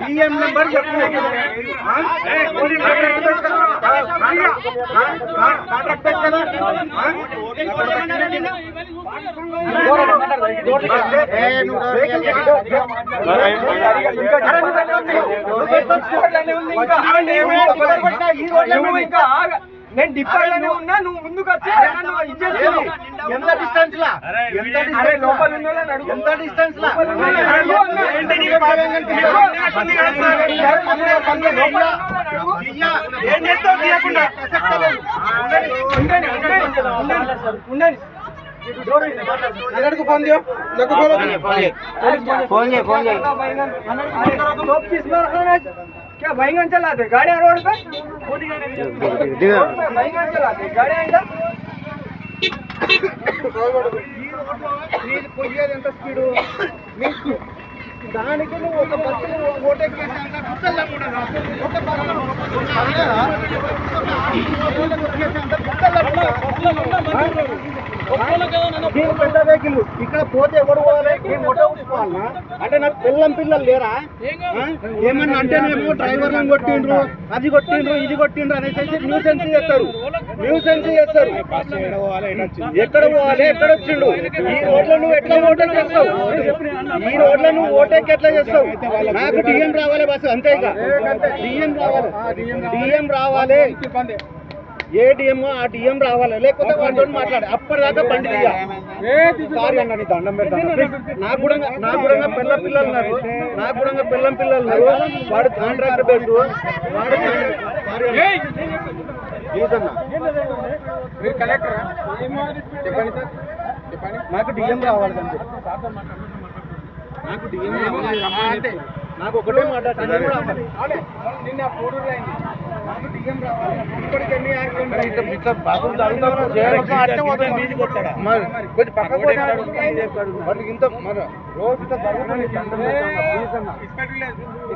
BM number నేను డిపోలోనే ఉన్నా నువ్వు ముందుకు వచ్చి. ఎంత డిస్టెన్స్ లా ఎంత అరే డిస్టెన్స్ లోపల ఉన్న వాళ్ళని అడుగు. ఎంత డిస్టెన్స్ లా లోపల ఉన్న వాళ్ళని అడుగు. ఏంటి నీకు బాగా కనిపిస్తుంది? ఏం చేస్తావు తీయకుండా ఉండండి, ఉండండి, ఉండండి, ఉండండి. అన్నట్టుకు ఫోన్ చేయు నాకు ఫోన్ फोन ये फोन ये टॉप किस पर रखा है क्या बैंगन चलाते गाड़ियां रोड पे बैंगन चलाते गाड़ियां इधर మీరు పోయేది ఎంత స్పీడు? మీకు దానికి నువ్వు ఒక బస్సు ఓటెక్కేసి కూడా ఒక బస్సు ఒక అంత గుట్టల్లో కూడా. దీని పెద్ద వెహికల్. ఇక్కడ పోతే ఎవరు పోవాలి? నేను ఒకటే ఊసుకోవాలనా అంటే నాకు పిల్లం పిల్లలు లేరా? ఏమన్నా అంటేనేమో డ్రైవర్లను కొట్టిండ్రు అది కొట్టిండ్రు ఇది కొట్టిండ్రు అనేసి న్యూసెన్స్ చేస్తారు. న్యూసెన్స్ చేస్తారు. ఎక్కడ పోవాలి? ఎక్కడ వచ్చిండు? ఈ రోడ్లో నువ్వు ఎట్లా ఓటెక్ చేస్తావు? ఈ రోడ్లో నువ్వు ఓటెక్ ఎట్లా చేస్తావు? నాకు డిఎం రావాలి బస్ అంతే ఇక. డిఎం రావాలి. డిఎం రావాలి. ఏ డిఎం ఆ డిఎం రావాలి లేకపోతే వాటితో మాట్లాడు అప్పటిదాకా బండి సారీ అన్న నీ దండం పెడతాను నాకు కూడా నాకు కూడా పిల్ల పిల్లలు ఉన్నారు నాకు కూడా పిల్లం పిల్లలు ఉన్నారు వాడు కాంట్రాక్ట్ బేస్ వాడు ప్లీజ్ అన్న మీరు కలెక్టరా చెప్పండి సార్ చెప్పండి నాకు డిఎం రావాలి నాకు డిఎం రావాలి నాకు ఒకటే మాట డిఎం రావాలి అవునే నిన్న పూడూరు అయింది వాటికి ఇంత మరి రోజు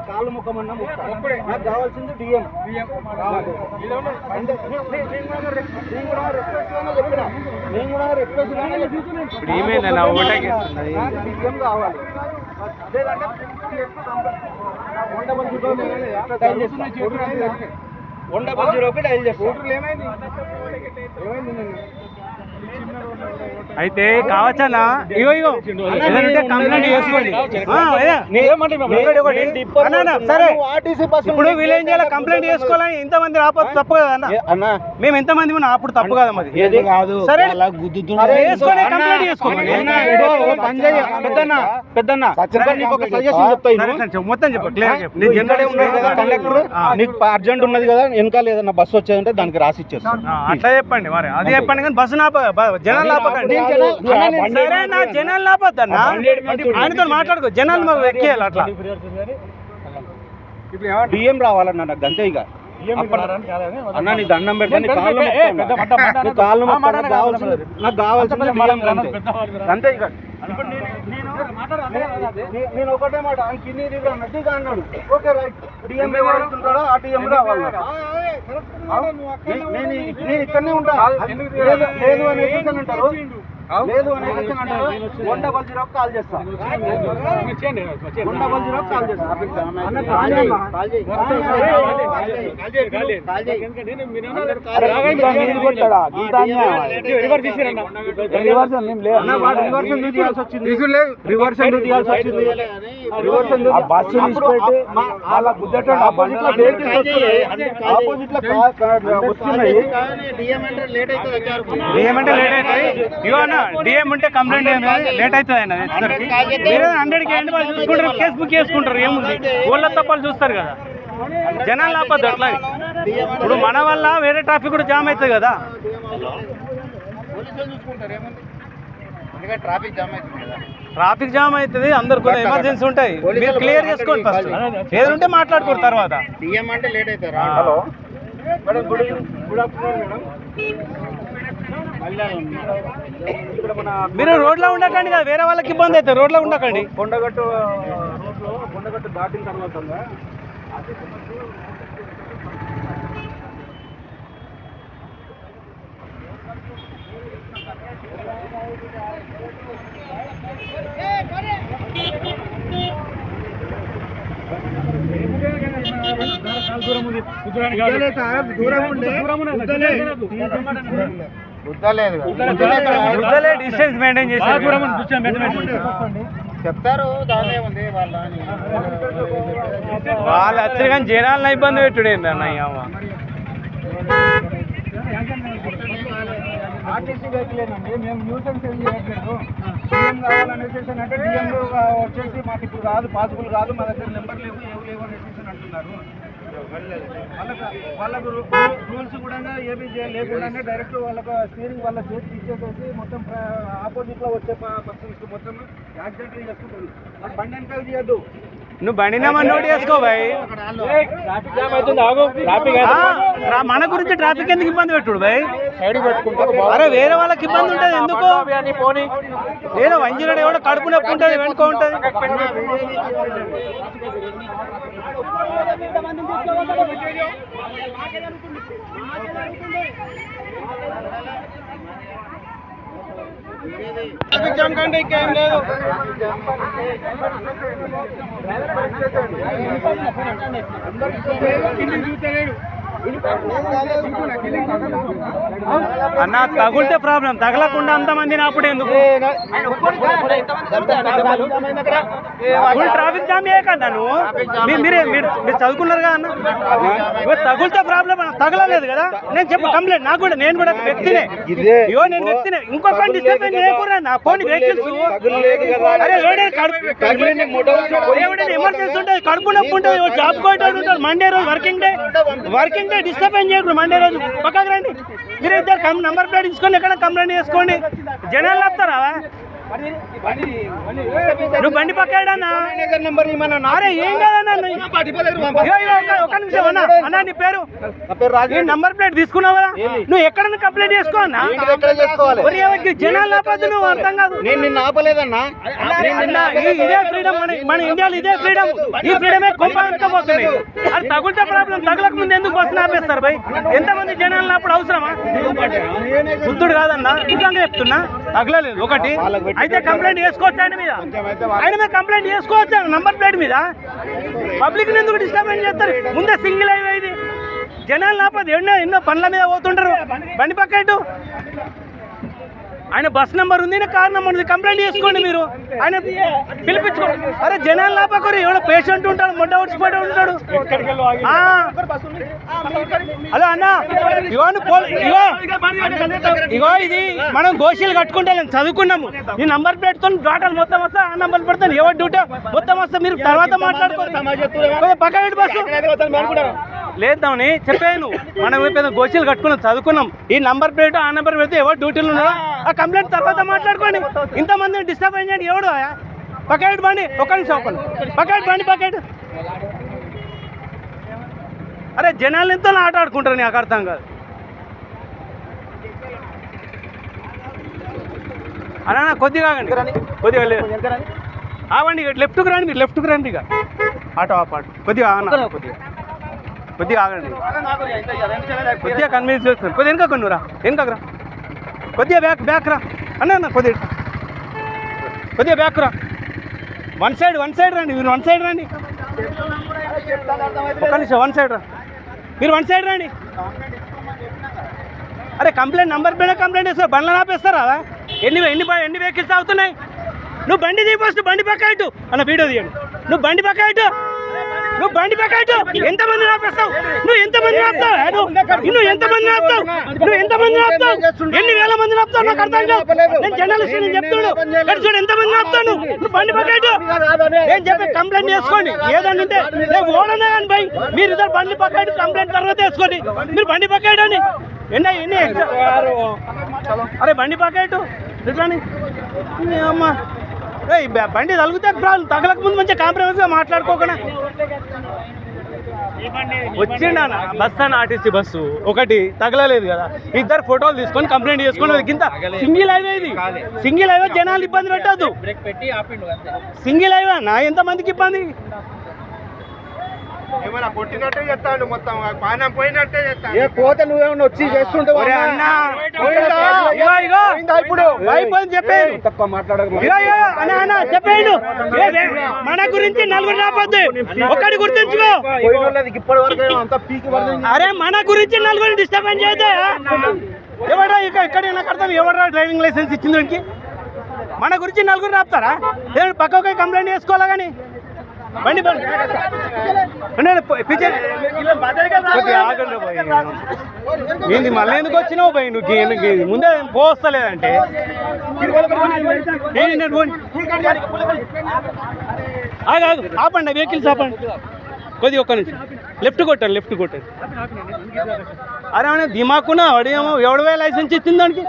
కాళ్ళు ముఖమన్నా నాకు కావాల్సింది డిఎం అంటే నేను కూడా రిక్వెస్ట్ డిఎం కావాలి. అదేదంటే వన్ డబల్ జీరో డైల్ చేస్తా. వన్ డబల్ జీరోకి డైల్ ఏమైంది ఏమైంది అయితే కావచ్చనా ఇగో ఇగో. ఏదంటే కంప్లైంట్ చేసుకోండి. ఆ, అదే. అన్న, అన్న, సరే. ఇప్పుడు వీళ్ళు ఏం చేయాలి? కంప్లైంట్ చేసుకోవాలని ఇంతమంది రాకపోతే తప్పు కదా అన్న? మేము ఎంతమంది ఉన్నా అప్పుడు తప్పు కదా మరి ఏది కాదు. సరే. చేసుకొని కంప్లైంట్ చేసుకోండి. పెద్దన్న పెద్దన్న. మొత్తం చెప్పు క్లియర్ చెప్పు. నీ జెండడే ఉన్నది కదా కండక్టర్ నీకు అర్జెంట్ ఉన్నది కదా వెనకాల ఏదన్నా బస్సు వచ్చేదంటే దానికి రాసి ఇచ్చేస్తాను. అట్లా చెప్పండి మరి. అది చెప్పండి కానీ బస్సు నాప బ- జనాలు సరే నా జనాలు ఆపొద్దన్నా ఆయనతో మాట్లాడుకో జనాలు ఎక్కేయాలి అట్లా. ఇప్పుడు డిఎం రావాలన్న నాకు అంతే ఇక. అన్న నీ దండం కాళ్ళు కావాల్సింది నాకు కావాల్సింది అంతే. ఇక. నేను ఒకటే మాట ఆయన కింది దిగు అన్నట్టు ఇక అన్నాడు. Okay right. డిఎం ఎవరుంటాడో ఆ డిఎం రావాలి. నేను ఇక్కడనే ఉంటా. లేదు అని ఎక్కించని అంటారు లేదు అని అంటారు వన్ డబల్ జీరో కాల్ చేస్తా వన్ డబల్ జీరో చేస్తా రివర్స్ ఆపోజిట్లో వస్తున్నాయి డిఎం అంటే లేట్ అవుతుంది ఇగో అన్న డిఎం ఉంటే కంప్లైంట్ ఏం లేట్ అవుతుంది అన్న వచ్చేసరికి మీరు వాళ్ళు చూసుకుంటారు కేసు బుక్ చేసుకుంటారు ఏముంది? ఊళ్ళ తప్పలు చూస్తారు కదా. జనాలు ఆపద్దు అట్లా ఇప్పుడు మన వల్ల వేరే ట్రాఫిక్ కూడా జామ్ అవుతుంది కదా. ట్రాఫిక్ జామ్ అవుతుంది కదా ట్రాఫిక్ జామ్ అవుతుంది అందరు కూడా ఎమర్జెన్సీ ఉంటాయి. మీరు క్లియర్ చేసుకోండి ఫస్ట్ ఏది ఉంటే మాట్లాడుకోరు తర్వాత. డిఎం అంటే లేట్ అవుతారా? Hello madam good afternoon madam మీరు రోడ్లో ఉండకండి కదా వేరే వాళ్ళకి ఇబ్బంది అవుతుంది. రోడ్లో ఉండకండి. కొండగట్టు రోడ్లో కొండగట్టు దాటిన తర్వాత ఉందా? గుద్దలే సార్, దూరం ఉండే గుద్దలే. డిస్టెన్స్ మెయింటైన్ చెప్తారు దానే ఉంది వాళ్ళ వచ్చారు కానీ జనాలను ఇబ్బంది పెట్టుడు ఏంటి అన్నయ్య అమ్మ ఆర్టీసీ వెహికలేనండి మేము న్యూసెన్స్ ఏం చేయట్లేదు. డిఎం కావాలనేసి అంటే డిఎం వచ్చేసి మాకు ఇప్పుడు కాదు పాసిబుల్ కాదు మా దగ్గర నెంబర్ లేవు ఏవి లేవు అనేసి అంటున్నారు. వాళ్ళకు వాళ్ళకు రూల్స్ కూడా ఏమీ చేయ- లేకుండానే డైరెక్ట్ వాళ్ళకు స్టీరింగ్ వాళ్ళ చేతికి ఇచ్చేసేసి మొత్తం ఆపోజిట్లో వచ్చే పర్సన్స్ మొత్తం యాక్సిడెంట్ చేసుకుంటారు బండి వెనకాల చేయొద్దు నువ్వు బండి నెంబర్ నోట్ చేసుకో బాయ్. మన గురించి ట్రాఫిక్ ఎందుకు ఇబ్బంది పెట్టుడు బాయ్? అరే వేరే వాళ్ళకి ఇబ్బంది ఉంటుంది ఎందుకు? ఏదో వంజీరాడు ఎవడో కడుపు నొప్పి ఉంటుంది వెనుక ఉంటుంది. ట్రాఫిక్ జామ్ కంటే ఇంకేం లేదు. అన్న తగులితే ప్రాబ్లం. తగలకుండా అంతమంది అప్పుడు ఎందుకు ఫుల్ ట్రాఫిక్ జామ్ ఏ కదా నువ్వు? మీరే మీరు మీరు చదువుకున్నారు కదా అన్న తగులితే ప్రాబ్లం తగలలేదు కదా? నేను చెప్పు కంప్లైంట్. నాకు కూడా నేను కూడా వ్యక్తినే. ఇగో నేను వ్యక్తినే. ఇంకొక డిస్టర్బెన్స్ చేయకూడదు నా ఫోన్ వెహికల్స్ అరే ఎవడైనా ఎమర్జెన్సీ ఉంటుంది. కడుపు నొప్పి ఉంటుంది. జాబ్ కోయటాడు ఉంటాడు. మండే రోజు working day working day disturbance చేయకూడదు మండే రోజు? పక్కకు రండి. మీరు ఇద్దరు కం నంబర్ ప్లేట్ ఇచ్చుకొని ఎక్కడ కంప్లైంట్ చేసుకోండి? జనాలు ఆపుతారా నువ్వు బండి పక్కాడన్నా అరే ఏం కాదన్నా నిమిషం అన్న అన్న నీ పేరు? ఈ నంబర్ ప్లేట్ తీసుకున్నావు కదా? నువ్వు ఎక్కడ కంప్లైంట్ చేసుకో అన్న? చేసుకోవాలి? ఎవరికి జనాలు ఆపద్దు నువ్వు అర్థం కాదు. నేను నిన్ను ఆపలేదన్నా? ఇదే ఫ్రీడమ్ మన ఇండియాలో ఇదే ఫ్రీడమ్ ఈ ఫ్రీడమే కొంపాడుకోబోతుంది అది తగులుతే ప్రాబ్లం తగులక ముందు ఎందుకు బస్సులు ఆపేస్తారు భయ్? ఎంతమంది జనాలు అప్పుడు అవసరమా? బుద్ధుడు కాదన్నా. నిజంగా చెప్తున్నా. తగలలేదు. ఒకటి. అయితే కంప్లైంట్ చేసుకోవచ్చు ఆయన మీద? ఆయన మీద కంప్లైంట్ చేసుకోవచ్చు? నంబర్ ప్లేట్ మీద? పబ్లిక్ ఎందుకు డిస్టర్బెన్స్ చేస్తారు? ముందే సింగిల్ అయిపోయింది జనాలు నాపది ఎన్నో ఎన్నో పనుల మీద పోతుంటారు. బండి పక్కట్టు ఆయన బస్ నెంబర్ ఉంది కార్ నెంబర్ ఉంది. కంప్లైంట్ చేసుకోండి మీరు. ఆయన పిలిపించుకో. అరే జనాలు లాపకరు ఎవడో పేషెంట్ ఉంటాడు మొట్ట వచ్చిపోయి ఉంటాడు. ఆ. హలో అన్న. ఇగో నువ్వు ఇగో. ఇగో ఇది మనం గోషీలు కట్టుకుంటే చదువుకున్నాము. ఈ నంబర్ ప్లేట్తో మొత్తం వస్తా ఆ నంబర్ పెడతాను. ఎవరు డ్యూటీ? మొత్తం వస్తా మీరు తర్వాత మాట్లాడుకోరు పక్క బస్సు. లేద్దామని చెప్పాను మనం పెద్ద గోచీలు కట్టుకున్నాం చదువుకున్నాం. ఈ నంబర్ ప్లేట్ ఆ నంబర్ పెడితే ఎవరు డ్యూటీలు ఉన్నారా ఆ కంప్లైంట్ తర్వాత మాట్లాడుకోండి. ఇంతమంది డిస్టర్బ్ అయ్యాడు ఎవడు? పకెట్ బండి. ఒక్క నిమిషం ఒక్క. పకెట్ బండి పకెట్ అరే జనాలు ఎంతో ఆట ఆడుకుంటారు నాకు అర్థం కాదు. అన్నా అన్నా, కొద్దిగా ఆగండి. కొద్దిగా లేదు ఆవండి ఇక. లెఫ్ట్కి రండి మీరు లెఫ్ట్కి రండి ఇక. ఆటో ఆటో కొద్దిగా కొద్దిగా. కొద్దిగా ఆగండి. కొద్దిగా కన్విన్స్ చేస్తాను కొద్దిగా వెనక కొన్నురా. కొద్దిగా బ్యాక్ బ్యాక్ రా. అన్న అన్న కొద్దిగా. కొద్దిగా బ్యాక్ రా. వన్ సైడ్ వన్ సైడ్ రండి మీరు వన్ సైడ్ రండి. ఒక్క నిమిషం వన్ సైడ్ రా. మీరు వన్ సైడ్ రండి. అరే కంప్లైంట్ నంబర్ పైన కంప్లైంట్ చేస్తారు బండ్లు ఆపేస్తారా? ఎన్ని ఎన్ని ఎన్ని వెహికల్స్ అవుతున్నాయి నువ్వు బండి తీయి ఫస్ట్ బండి పక్క ఇటు అన్న వీడియో తీయండి. నువ్వు బండి పక్క ఇటు నువ్వు బండి పక్క ఎంత ఎంతమంది ఆపేస్తావు నువ్వు ఎంతమంది ఆపుతావు? నువ్వు ఎంతమంది ఆపుతావు? నువ్వు ఎంతమంది ఆపుతావు? ఎన్ని వేల మంది ఆపుతావు? నాకు అర్థం కాదు. నేను జర్నలిస్ట్ నేను చెప్తున్నాడు ఇక్కడ చూడు ఎంతమంది ఆపుతావు నువ్వు? నువ్వు బండి పక్క నేను చెప్పి కంప్లైంట్ చేసుకోండి ఏదన్నా ఉంటే నేను ఓడనే కానీ భయ్ మీరు ఇద్దరు బండి పక్క కంప్లైంట్ తర్వాత వేసుకోండి. మీరు బండి పక్క అని ఎన్ని ఎన్ని అరే బండి పక్క ఇట్లాని అమ్మా. బండి తగిలితే తగలక ముందు మంచిగా కాంప్రమైజ్గా మాట్లాడుకోకుండా వచ్చిండ బస్ అని ఆర్టీసీ బస్సు ఒకటి తగలలేదు కదా. ఇద్దరు ఫోటోలు తీసుకొని కంప్లైంట్ చేసుకొని కింద సింగిల్ హైవే ఇది. సింగిల్ హైవే జనాలు ఇబ్బంది పెట్టద్దు. సింగిల్ హైవే అన్న? ఎంతమందికి ఇబ్బంది? ఏమైనా కొట్టినట్టే చెప్తాడు మొత్తం పానం పోయినట్టే చెప్తాడు ఏ పోతే నువ్వేమన్నా వచ్చి చేస్తుంటే. ఇప్పుడు? అయిపోయింది చెప్పేయండు. ఏ, ఏ, మన గురించి నలుగురు రావద్దు. ఒక్కడి గుర్తుంచుకో. ఇప్పటి వరకు అంతా పీకి అరే మన గురించి నలుగురు డిస్టర్బెన్స్ చేద్దా? ఎవడా ఇక ఇక్కడ అర్థం? ఎవడా డ్రైవింగ్ లైసెన్స్ ఇచ్చింది దానికి మన గురించి నలుగురు రాపుతారా? పక్కకి కంప్లైంట్ చేసుకోవాలా కానీ? బండి బండి. కొద్దిగా ఆగండి పోయి. ఏంది మళ్ళీ ఎందుకు వచ్చినావు పోయి? నువ్వు ముందే పోస్తలేదంటే. ఏంది నేను ఆగు ఆగు. ఆపండి వెహికల్స్ ఆపండి. కొద్దిగా ఒక్క నుంచి లెఫ్ట్ కొట్టారు లెఫ్ట్ కొట్టారు అరే అనే దిమాకున్నా వాడేమో ఎవడవే లైసెన్స్ ఇచ్చింది దానికి?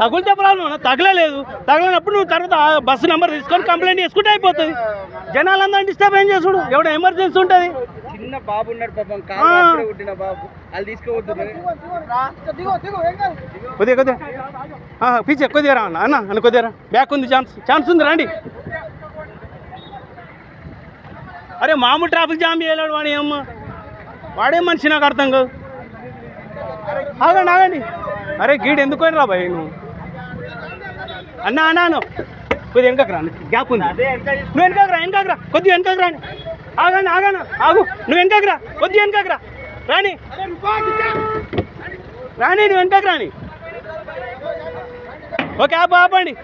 తగులితే ప్రాబ్లం తగలలేదు. తగలనప్పుడు నువ్వు తర్వాత బస్సు నెంబర్ తీసుకొని కంప్లైంట్ చేసుకుంటే అయిపోతుంది. జనాలందరూ డిస్టర్బ్ ఏం చేసుడు ఎవడ ఎమర్జెన్సీ ఉంటుంది. చిన్న బాబు ఉన్నాడు పాపం. కాలు పుట్టిన బాబు. అది తీసుకోవద్దు కొద్దిగా కొద్దిగా. ఆ, పిచ్చే కొద్దిగా రా అన్న అన్న కొద్దిగా బ్యాక్ ఉంది ఛాన్స్ ఛాన్స్ ఉంది రండి. అరే మామూలు ట్రాఫిక్ జామ్ చేయలేడు వాడు ఏమో వాడేం మనిషి నాకు అర్థం కాదు. ఆగండి ఆగండి. అరే గీడు ఎందుకు పోయిన రా భయ్ నువ్వు అన్న అన్న అన్న కొద్దిగా వెనకకు రా గ్యాప్ ఉంది నువ్వు వెనకకు రా వెనకకు రా కొద్దిగా వెనకకు రాని ఆగండి ఆగండి ఆగు నువ్వు వెనకకు రా కొద్దిగా వెనకకు రా రాని రాని నువ్వు వెనకకు రాని ఓకే ఆపు ఆపండి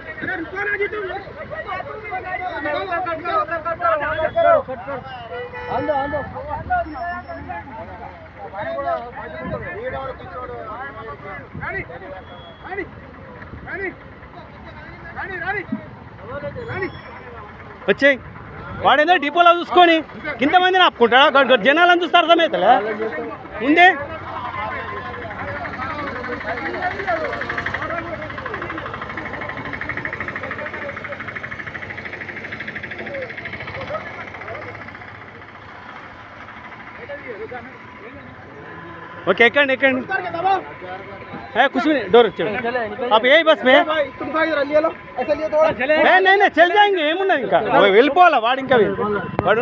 వచ్చేయి. వాడేదో డిపోలో చూసుకొని ఇంతమందిని ఆపుకుంటాడా? గ- గ- జనాలను చూస్తే అర్థమవుతలే ముందే ओके एकेंड एकेंड है कुछ भी नहीं डोर चलो आप यही बस में ఏ, नहीं नहीं चल जाएंगे ఏమున్నది ఇంకా వెళ్ళిపోవాలా వాడు ఇంకా వాడు